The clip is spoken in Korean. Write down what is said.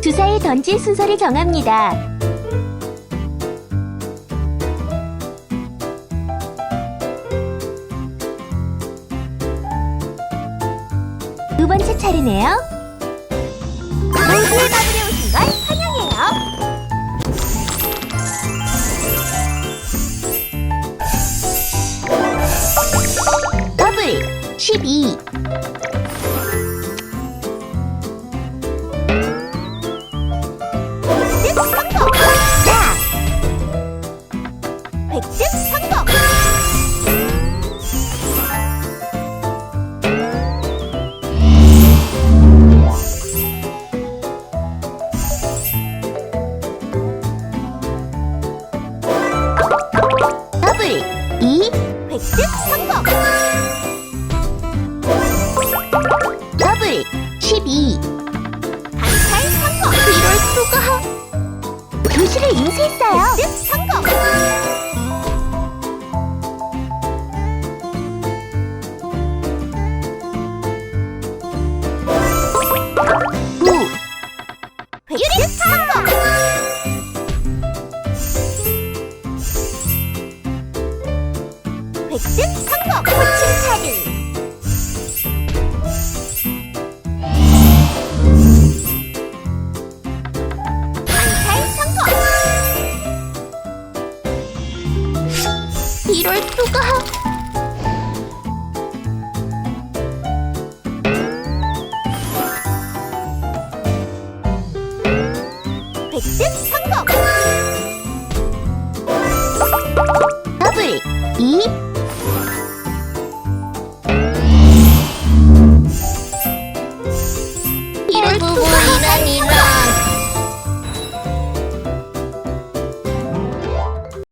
주사위 던질 순서를 정합니다. 두 번째 차례네요. 모두의 마블에 오신 걸 환영해요. 더블 12 백득 성공! 더블 12 강탈 성공! 이럴 수가 도시를 인수했어요. 백 백득 성공. 강탈 성공. 이럴 수가. 백득 성공. 더블 2이 럴